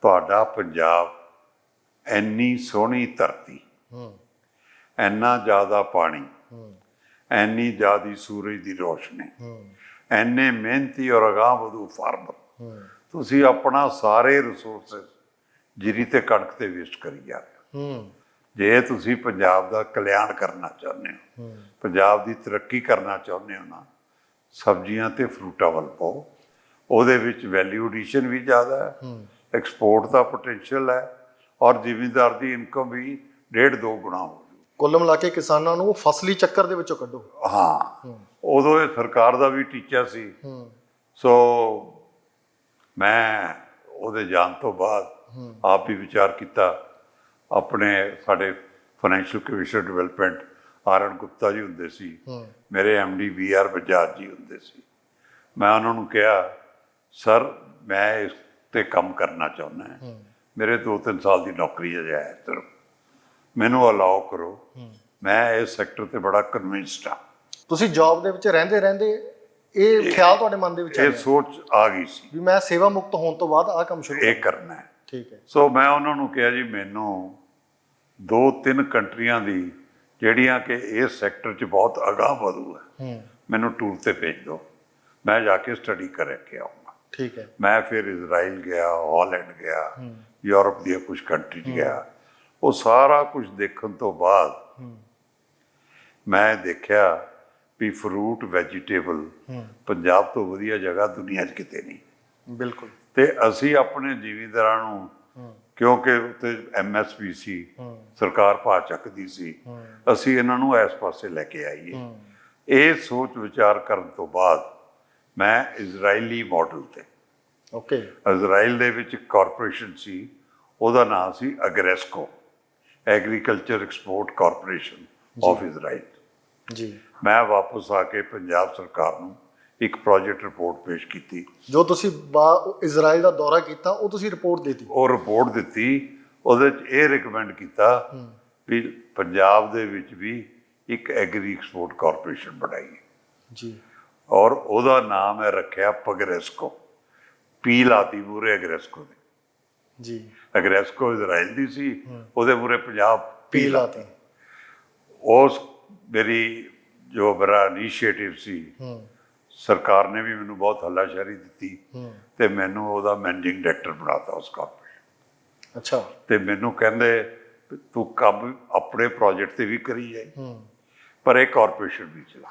ਤੁਹਾਡਾ ਪੰਜਾਬ ਇੰਨੀ ਸੋਹਣੀ ਧਰਤੀ। ਹੂੰ। ਇੰਨਾ ਜ਼ਿਆਦਾ ਪਾਣੀ। ਹੂੰ। ਇੰਨੀ ਜ਼ਿਆਦੀ ਸੂਰਜ ਦੀ ਰੋਸ਼ਨੀ। ਹੂੰ। ਇੰਨੇ ਮਿਹਨਤੀ ਔਰ ਅਗਾਂਹ ਵਧੂ ਫਾਰਮਰ। ਹੂੰ। ਤੁਸੀਂ ਆਪਣਾ ਸਾਰੇ ਰਿਸੋਰਸਸ ਜੀਰੀ ਤੇ ਕਣਕ ਤੇ ਵੇਸਟ ਕਰੀ ਜਾ ਰਹੇ ਹੋ। ਹੂੰ। ਜੇ ਤੁਸੀਂ ਪੰਜਾਬ ਦਾ ਕਲਿਆਣ ਕਰਨਾ ਚਾਹੁੰਦੇ ਹੋ ਹੂੰ। ਪੰਜਾਬ ਦੀ ਤਰੱਕੀ ਕਰਨਾ ਚਾਹੁੰਦੇ ਹੋ ਨਾ ਸਬਜ਼ੀਆਂ ਤੇ ਫਰੂਟਾਂ ਵੱਲ ਪਾਓ। ਉਹਦੇ ਵਿੱਚ ਵੈਲਿਊ ਐਡੀਸ਼ਨ ਵੀ ਜ਼ਿਆਦਾ ਹੈ। ਹੂੰ। ਐਕਸਪੋਰਟ ਦਾ ਪੋਟੈਂਸ਼ੀਅਲ ਹੈ ਔਰ ਜ਼ਿਮੀਂਦਾਰ ਦੀ ਇਨਕਮ ਵੀ ਡੇਢ ਦੋ ਗੁਣਾ ਹੋ ਜੂ। ਕੁੱਲ ਮਿਲਾ ਕੇ ਕਿਸਾਨਾਂ ਨੂੰ ਫਸਲੀ ਚੱਕਰ ਦੇ ਵਿੱਚੋਂ ਕੱਢੋ। ਹਾਂ ਹੂੰ। ਉਦੋਂ ਇਹ ਸਰਕਾਰ ਦਾ ਵੀ ਟੀਚਾ ਸੀ। ਹੂੰ। ਸੋ ਮੈਂ ਉਹਦੇ ਜਾਣ ਤੋਂ ਬਾਅਦ ਹੂੰ। ਆਪ ਵੀ ਵਿਚਾਰ ਕੀਤਾ। ਆਪਣੇ ਸਾਡੇ financial commission development Arun Gupta ji ਹੁੰਦੇ ਸੀ। ਹੂੰ। ਮੇਰੇ ਐਮਡੀ ਵੀ ਆਰ ਬਜਾਜ ਜੀ ਹੁੰਦੇ ਸੀ। ਮੈਂ ਉਹਨਾਂ ਨੂੰ ਕਿਹਾ ਸਰ ਮੈਂ ਇਸ ਤੇ ਕੰਮ ਕਰਨਾ ਚਾਹੁੰਦਾ ਹਾਂ। ਮੇਰੇ 2-3 ਸਾਲ ਦੀ ਨੌਕਰੀ ਹੈ ਇੱਧਰ। ਮੈਨੂੰ ਅਲਾਉ ਕਰੋ। ਮੈਂ ਇਸ ਸੈਕਟਰ ਤੇ ਬੜਾ ਕਨਵਿੰਸਡ ਹਾਂ। ਤੁਸੀਂ ਜੌਬ ਦੇ ਵਿੱਚ ਰਹਿੰਦੇ ਰਹਿੰਦੇ ਇਹ ਖਿਆਲ ਤੁਹਾਡੇ ਮਨ ਦੇ ਵਿੱਚ ਇਹ ਸੋਚ ਆ ਗਈ ਸੀ। ਵੀ ਮੈਂ ਸੇਵਾ ਮੁਕਤ ਹੋਣ ਤੋਂ ਬਾਅਦ ਆਹ ਕੰਮ ਸ਼ੁਰੂ ਇਹ ਕਰਨਾ। ਹੈ। ਠੀਕ ਹੈ। ਸੋ ਮੈਂ ਉਹਨਾਂ ਨੂੰ ਕਿਹਾ ਜੀ ਮੈਨੂੰ ਦੋ ਤਿੰਨ ਕੰਟਰੀਆਂ ਦੀ ਜਿਹੜੀਆਂ ਕਿ ਇਸ ਸੈਕਟਰ 'ਚ ਬਹੁਤ ਅਗਾਂਹ ਵਧੂ ਹੈ ਮੈਨੂੰ ਟੂਰ ਤੇ ਭੇਜ ਦਿਓ। ਮੈਂ ਜਾ ਕੇ ਸਟੱਡੀ ਕਰਕੇ ਆਉਂਗਾ ਠੀਕ ਹੈ। ਮੈਂ ਫਿਰ ਇਜ਼ਰਾਈਲ ਗਿਆ ਹਾਲੈਂਡ ਗਿਆ ਯੂਰਪ ਦੀਆਂ ਕੁਝ ਕੰਟਰੀ ਗਿਆ। ਉਹ ਸਾਰਾ ਕੁਝ ਦੇਖਣ ਤੋਂ ਬਾਅਦ ਮੈਂ ਦੇਖਿਆ ਵੀ ਫਰੂਟ ਵੈਜੀਟੇਬਲ ਪੰਜਾਬ ਤੋਂ ਵਧੀਆ ਜਗ੍ਹਾ ਦੁਨੀਆ 'ਚ ਕਿਤੇ ਨਹੀਂ। ਬਿਲਕੁਲ। ਤੇ ਅਸੀਂ ਆਪਣੇ ਜ਼ਿਮੀਂਦਾਰਾਂ ਨੂੰ ਕਿਉਂਕਿ ਉੱਤੇ ਐਮਐਸਪੀ ਸੀ ਸਰਕਾਰ ਭਾਅ ਚੱਕਦੀ ਸੀ। ਅਸੀਂ ਇਹਨਾਂ ਨੂੰ ਇਸ ਪਾਸੇ ਲੈ ਕੇ ਆਈਏ। ਇਹ ਸੋਚ ਵਿਚਾਰ ਕਰਨ ਤੋਂ ਬਾਅਦ ਮੈਂ ਇਜ਼ਰਾਈਲੀ ਮਾਡਲ ਤੇ। ਓਕੇ ਇਜ਼ਰਾਈਲ ਦੇ ਵਿੱਚ ਕਾਰਪੋਰੇਸ਼ਨ ਸੀ ਉਹਦਾ ਨਾਮ ਸੀ Agrexco agriculture export corporation of Israel ਜੀ। ਮੈਂ ਵਾਪਸ ਆ ਕੇ ਪੰਜਾਬ ਸਰਕਾਰ ਨੂੰ ਇੱਕ ਪ੍ਰੋਜੈਕਟ ਰਿਪੋਰਟ ਪੇਸ਼ ਕੀਤੀ। ਜੋ ਤੁਸੀਂ ਇਜ਼ਰਾਈਲ ਦਾ ਦੌਰਾ ਕੀਤਾ ਉਹ ਤੁਸੀਂ ਰਿਪੋਰਟ ਦਿੱਤੀ। ਉਹ ਰਿਪੋਰਟ ਦਿੱਤੀ ਉਹਦੇ ਚ ਇਹ ਰეკਮੈਂਡ ਕੀਤਾ ਵੀ ਪੰਜਾਬ ਦੇ ਵਿੱਚ ਵੀ ਇੱਕ ਐਗਰੀ ਐਕਸਪੋਰਟ ਕਾਰਪੋਰੇਸ਼ਨ ਬਣਾਈ ਜੀ। ਔਰ ਉਹਦਾ ਨਾਮ ਹੈ ਰੱਖਿਆ ਪਗਰੈਸਕੋ ਪੀ ਲਾਤੀ ਮੂਰੇ ਅਗਰੈਸਕੋ ਦੇ ਜੀ। ਅਗਰੈਸਕੋ ਇਜ਼ਰਾਈਲ ਦੀ ਸੀ। ਉਹਦੇ ਮੂਰੇ ਪੰਜਾਬ ਪੀ ਲਾਤੀ। ਉਸ ਮੇਰੀ ਜੋ ਮੇਰਾ ਇਨੀਸ਼ੀਏਟਿਵ ਸੀ ਸਰਕਾਰ ਨੇ ਵੀ ਮੈਨੂੰ ਬਹੁਤ ਹੱਲਾਸ਼ੇਰੀ ਦਿੱਤੀ ਤੇ ਮੈਨੂੰ ਉਹਦਾ ਮੈਨੇਜਿੰਗ ਡਾਇਰੈਕਟਰ ਬਣਾਤਾ ਉਸ ਕਾਰਪੋਰੇਸ਼ਨ ਅੱਛਾ। ਤੇ ਮੈਨੂੰ ਕਹਿੰਦੇ ਤੂੰ ਕੰਮ ਆਪਣੇ ਪ੍ਰੋਜੈਕਟ ਤੇ ਵੀ ਕਰੀ ਜਾਈ ਪਰ ਇਹ ਕਾਰਪੋਰੇਸ਼ਨ ਵੀ ਚਲਾ।